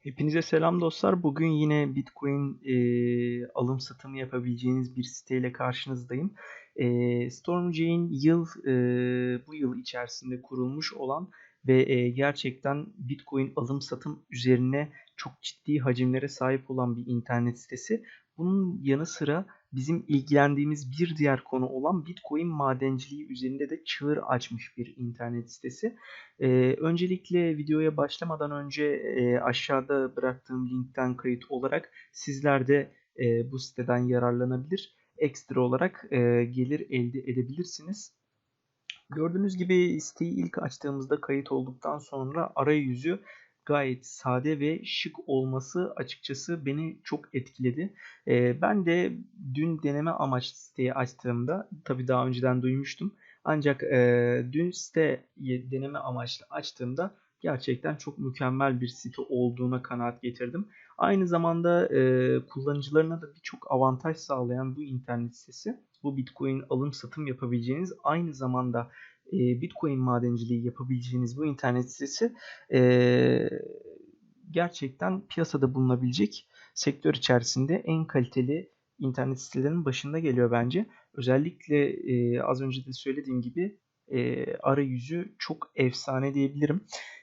Hepinize selam dostlar. Bugün yine Bitcoin e, alım satımı yapabileceğiniz bir siteyle karşınızdayım. E, StormJ'in yıl e, bu yıl içerisinde kurulmuş olan ve e, gerçekten Bitcoin alım satım üzerine çok ciddi hacimlere sahip olan bir internet sitesi. Bunun yanı sıra bizim ilgilendiğimiz bir diğer konu olan Bitcoin madenciliği üzerinde de çığır açmış bir internet sitesi. Ee, öncelikle videoya başlamadan önce e, aşağıda bıraktığım linkten kayıt olarak sizler de e, bu siteden yararlanabilir. Ekstra olarak e, gelir elde edebilirsiniz. Gördüğünüz gibi siteyi ilk açtığımızda kayıt olduktan sonra arayüzü gayet sade ve şık olması açıkçası beni çok etkiledi. E, ben de dün deneme amaçlı siteyi açtığımda tabii daha önceden duymuştum. Ancak e, dün siteyi deneme amaçlı açtığımda gerçekten çok mükemmel bir site olduğuna kanaat getirdim. Aynı zamanda e, kullanıcılarına da birçok avantaj sağlayan bu internet sitesi, bu Bitcoin alım satım yapabileceğiniz aynı zamanda e, Bitcoin madenciliği yapabileceğiniz bu internet sitesi e, gerçekten piyasada bulunabilecek sektör içerisinde en kaliteli internet sitelerinin başında geliyor bence. Özellikle e, az önce de söylediğim gibi e, arayüzü çok efsane diyebilirim.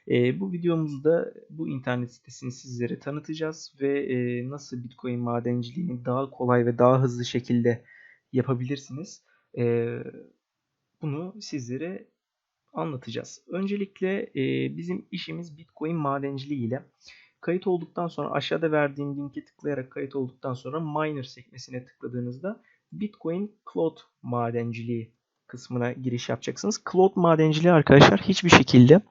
E, bu videomuzda bu internet sitesini sizlere tanıtacağız ve e, nasıl Bitcoin madenciliğini daha kolay ve daha hızlı şekilde yapabilirsiniz. E, bunu sizlere anlatacağız. Öncelikle e, bizim işimiz Bitcoin madenciliği ile kayıt olduktan sonra aşağıda verdiğim linke tıklayarak kayıt olduktan sonra miner sekmesine tıkladığınızda Bitcoin Cloud madenciliği kısmına giriş yapacaksınız. Cloud madenciliği arkadaşlar hiçbir şekilde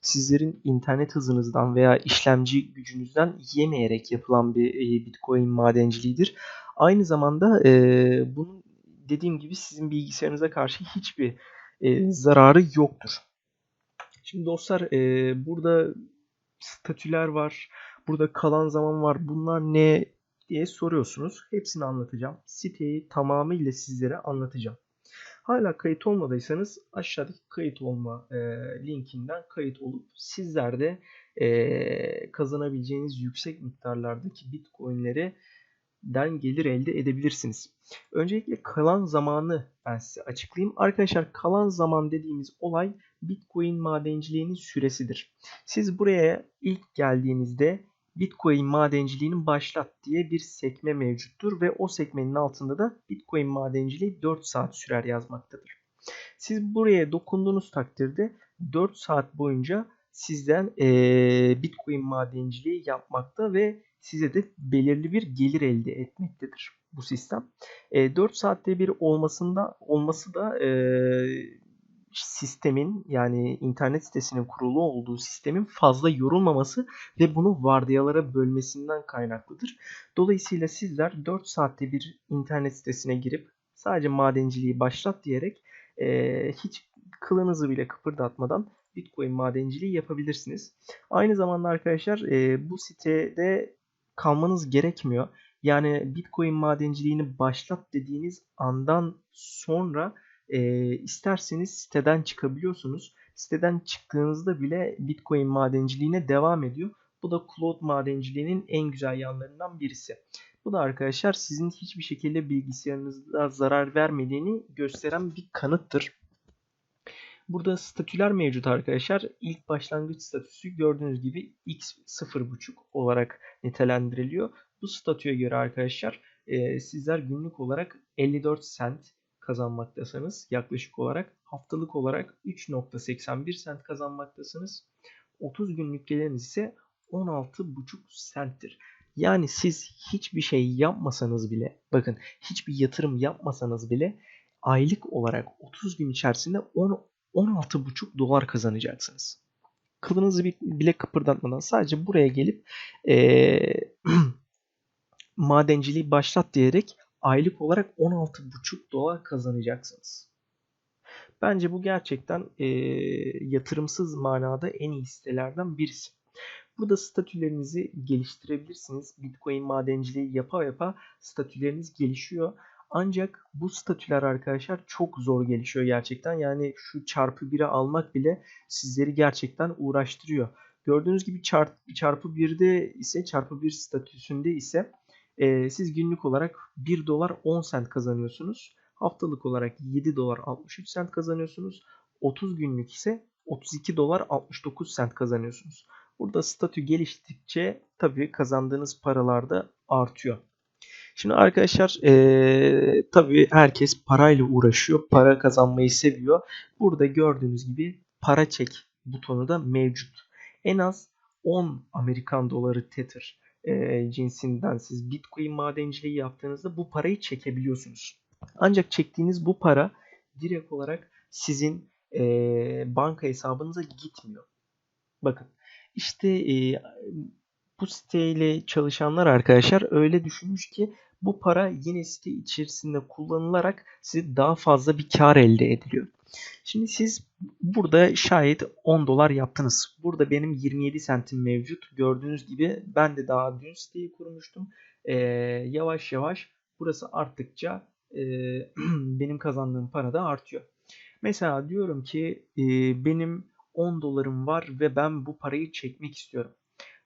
sizlerin internet hızınızdan veya işlemci gücünüzden yemeyerek yapılan bir e, Bitcoin madenciliğidir. Aynı zamanda e, bunun dediğim gibi sizin bilgisayarınıza karşı hiçbir e, zararı yoktur. Şimdi dostlar e, burada statüler var. Burada kalan zaman var. Bunlar ne diye soruyorsunuz. Hepsini anlatacağım. Siteyi tamamıyla sizlere anlatacağım. Hala kayıt olmadıysanız aşağıdaki kayıt olma e, linkinden kayıt olup sizler de e, kazanabileceğiniz yüksek miktarlardaki bitcoinleri den gelir elde edebilirsiniz. Öncelikle kalan zamanı ben size açıklayayım. Arkadaşlar kalan zaman dediğimiz olay Bitcoin madenciliğinin süresidir. Siz buraya ilk geldiğinizde Bitcoin madenciliğinin başlat diye bir sekme mevcuttur ve o sekmenin altında da Bitcoin madenciliği 4 saat sürer yazmaktadır. Siz buraya dokunduğunuz takdirde 4 saat boyunca sizden ee, Bitcoin madenciliği yapmakta ve size de belirli bir gelir elde etmektedir bu sistem. E, 4 saatte bir olmasında olması da e, sistemin yani internet sitesinin kurulu olduğu sistemin fazla yorulmaması ve bunu vardiyalara bölmesinden kaynaklıdır. Dolayısıyla sizler 4 saatte bir internet sitesine girip sadece madenciliği başlat diyerek e, hiç kılınızı bile kıpırdatmadan Bitcoin madenciliği yapabilirsiniz. Aynı zamanda arkadaşlar e, bu sitede kalmanız gerekmiyor. Yani Bitcoin madenciliğini başlat dediğiniz andan sonra e, isterseniz siteden çıkabiliyorsunuz. Siteden çıktığınızda bile Bitcoin madenciliğine devam ediyor. Bu da cloud madenciliğinin en güzel yanlarından birisi. Bu da arkadaşlar sizin hiçbir şekilde bilgisayarınızda zarar vermediğini gösteren bir kanıttır. Burada statüler mevcut arkadaşlar. İlk başlangıç statüsü gördüğünüz gibi x0.5 olarak nitelendiriliyor. Bu statüye göre arkadaşlar e, sizler günlük olarak 54 sent kazanmaktasınız yaklaşık olarak. Haftalık olarak 3.81 sent kazanmaktasınız. 30 günlük geliriniz ise 16.5 senttir. Yani siz hiçbir şey yapmasanız bile bakın hiçbir yatırım yapmasanız bile aylık olarak 30 gün içerisinde 10 16,5 dolar kazanacaksınız. Kılınızı bile kıpırdatmadan sadece buraya gelip ee, madenciliği başlat diyerek aylık olarak 16,5 dolar kazanacaksınız. Bence bu gerçekten e, yatırımsız manada en iyi sitelerden birisi. Burada statülerinizi geliştirebilirsiniz. Bitcoin madenciliği yapa yapa statüleriniz gelişiyor. Ancak bu statüler arkadaşlar çok zor gelişiyor gerçekten. Yani şu çarpı 1'e almak bile sizleri gerçekten uğraştırıyor. Gördüğünüz gibi çarpı, çarpı 1'de ise çarpı 1 statüsünde ise e, siz günlük olarak 1 dolar 10 sent kazanıyorsunuz. Haftalık olarak 7 dolar 63 sent kazanıyorsunuz. 30 günlük ise 32 dolar 69 sent kazanıyorsunuz. Burada statü geliştikçe tabii kazandığınız paralar da artıyor. Şimdi arkadaşlar ee, tabii herkes parayla uğraşıyor. Para kazanmayı seviyor. Burada gördüğünüz gibi para çek butonu da mevcut. En az 10 Amerikan doları Tether e, cinsinden siz Bitcoin madenciliği yaptığınızda bu parayı çekebiliyorsunuz. Ancak çektiğiniz bu para direkt olarak sizin e, banka hesabınıza gitmiyor. Bakın işte e, bu siteyle çalışanlar arkadaşlar öyle düşünmüş ki bu para yine site içerisinde kullanılarak size daha fazla bir kar elde ediliyor. Şimdi siz burada şayet 10 dolar yaptınız. Burada benim 27 sentim mevcut. Gördüğünüz gibi ben de daha dün siteyi kurmuştum. Ee, yavaş yavaş burası arttıkça e, benim kazandığım para da artıyor. Mesela diyorum ki e, benim 10 dolarım var ve ben bu parayı çekmek istiyorum.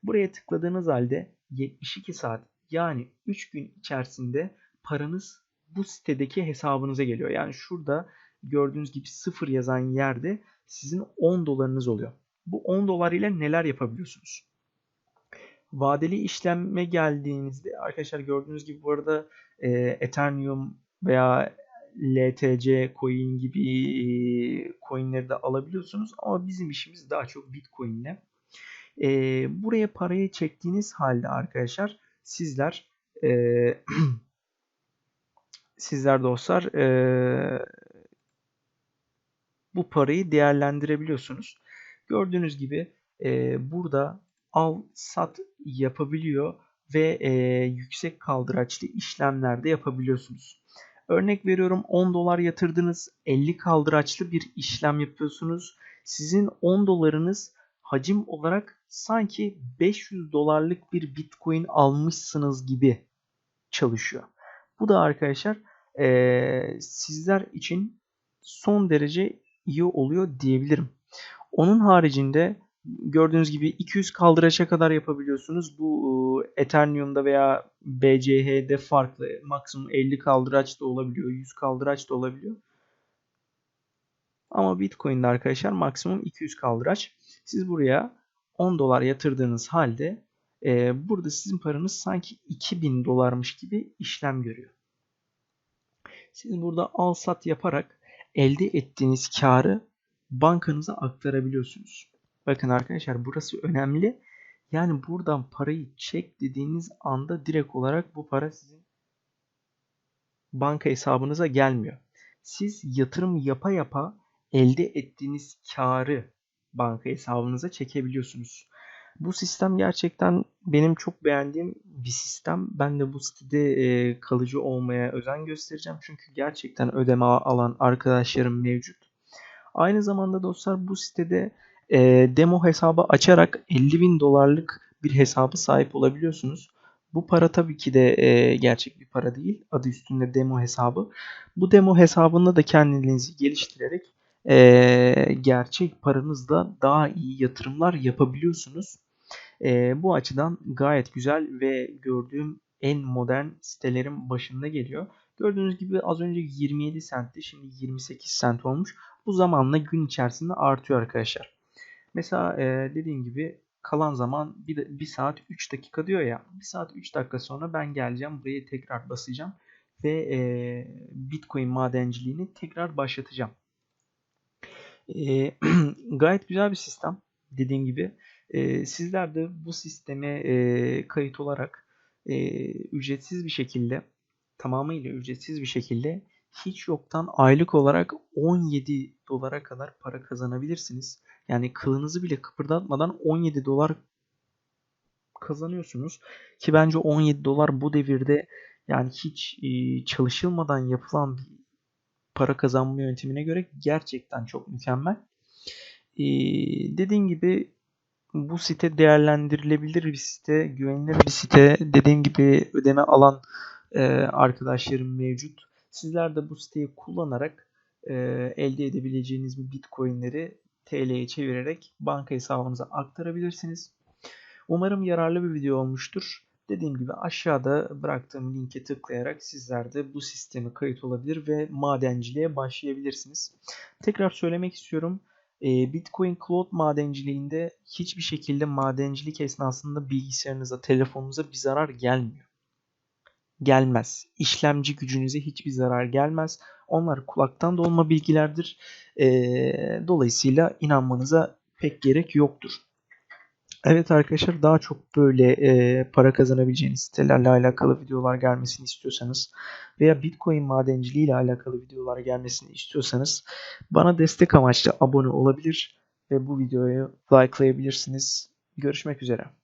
Buraya tıkladığınız halde 72 saat yani 3 gün içerisinde paranız bu sitedeki hesabınıza geliyor. Yani şurada gördüğünüz gibi 0 yazan yerde sizin 10 dolarınız oluyor. Bu 10 dolar ile neler yapabiliyorsunuz? Vadeli işleme geldiğinizde arkadaşlar gördüğünüz gibi bu arada e, Ethereum veya LTC coin gibi e, coinleri de alabiliyorsunuz. Ama bizim işimiz daha çok Bitcoin ile. E, buraya parayı çektiğiniz halde arkadaşlar sizler e, sizler dostlar e, bu parayı değerlendirebiliyorsunuz. Gördüğünüz gibi e, burada al sat yapabiliyor ve e, yüksek kaldıraçlı işlemler de yapabiliyorsunuz. Örnek veriyorum 10 dolar yatırdınız 50 kaldıraçlı bir işlem yapıyorsunuz. Sizin 10 dolarınız hacim olarak sanki 500 dolarlık bir bitcoin almışsınız gibi çalışıyor. Bu da arkadaşlar e, sizler için son derece iyi oluyor diyebilirim. Onun haricinde gördüğünüz gibi 200 kaldıraça kadar yapabiliyorsunuz. Bu Ethereum'da veya BCH'de farklı. Maksimum 50 kaldıraç da olabiliyor, 100 kaldıraç da olabiliyor. Ama Bitcoin'de arkadaşlar maksimum 200 kaldıraç. Siz buraya 10 dolar yatırdığınız halde e, burada sizin paranız sanki 2000 dolarmış gibi işlem görüyor. Siz burada al sat yaparak elde ettiğiniz karı bankanıza aktarabiliyorsunuz. Bakın arkadaşlar burası önemli. Yani buradan parayı çek dediğiniz anda direkt olarak bu para sizin banka hesabınıza gelmiyor. Siz yatırım yapa yapa elde ettiğiniz karı banka hesabınıza çekebiliyorsunuz. Bu sistem gerçekten benim çok beğendiğim bir sistem. Ben de bu sitede e, kalıcı olmaya özen göstereceğim. Çünkü gerçekten ödeme alan arkadaşlarım mevcut. Aynı zamanda dostlar bu sitede e, demo hesabı açarak 50 bin dolarlık bir hesabı sahip olabiliyorsunuz. Bu para tabii ki de e, gerçek bir para değil. Adı üstünde demo hesabı. Bu demo hesabında da kendinizi geliştirerek e, gerçek paranızla daha iyi yatırımlar yapabiliyorsunuz. E, bu açıdan gayet güzel ve gördüğüm en modern sitelerin başında geliyor. Gördüğünüz gibi az önce 27 centti şimdi 28 cent olmuş. Bu zamanla gün içerisinde artıyor arkadaşlar. Mesela e, dediğim gibi kalan zaman 1, 1 saat 3 dakika diyor ya. 1 saat 3 dakika sonra ben geleceğim buraya tekrar basacağım ve e, Bitcoin madenciliğini tekrar başlatacağım. E, gayet güzel bir sistem dediğim gibi. E, sizler de bu sisteme e, kayıt olarak e, ücretsiz bir şekilde tamamıyla ücretsiz bir şekilde hiç yoktan aylık olarak 17 dolara kadar para kazanabilirsiniz. Yani kılınızı bile kıpırdatmadan 17 dolar kazanıyorsunuz. Ki bence 17 dolar bu devirde yani hiç çalışılmadan yapılan bir para kazanma yöntemine göre gerçekten çok mükemmel. Ee, dediğim gibi bu site değerlendirilebilir bir site, güvenilir bir site. Dediğim gibi ödeme alan e, arkadaşlarım mevcut. Sizler de bu siteyi kullanarak e, elde edebileceğiniz bir bitcoinleri TL'ye çevirerek banka hesabınıza aktarabilirsiniz. Umarım yararlı bir video olmuştur. Dediğim gibi aşağıda bıraktığım linke tıklayarak sizler de bu sisteme kayıt olabilir ve madenciliğe başlayabilirsiniz. Tekrar söylemek istiyorum. Bitcoin Cloud madenciliğinde hiçbir şekilde madencilik esnasında bilgisayarınıza, telefonunuza bir zarar gelmiyor. Gelmez. İşlemci gücünüze hiçbir zarar gelmez. Onlar kulaktan dolma bilgilerdir. Dolayısıyla inanmanıza pek gerek yoktur. Evet arkadaşlar daha çok böyle e, para kazanabileceğiniz sitelerle alakalı videolar gelmesini istiyorsanız veya Bitcoin madenciliği ile alakalı videolar gelmesini istiyorsanız bana destek amaçlı abone olabilir ve bu videoyu likelayabilirsiniz. Görüşmek üzere.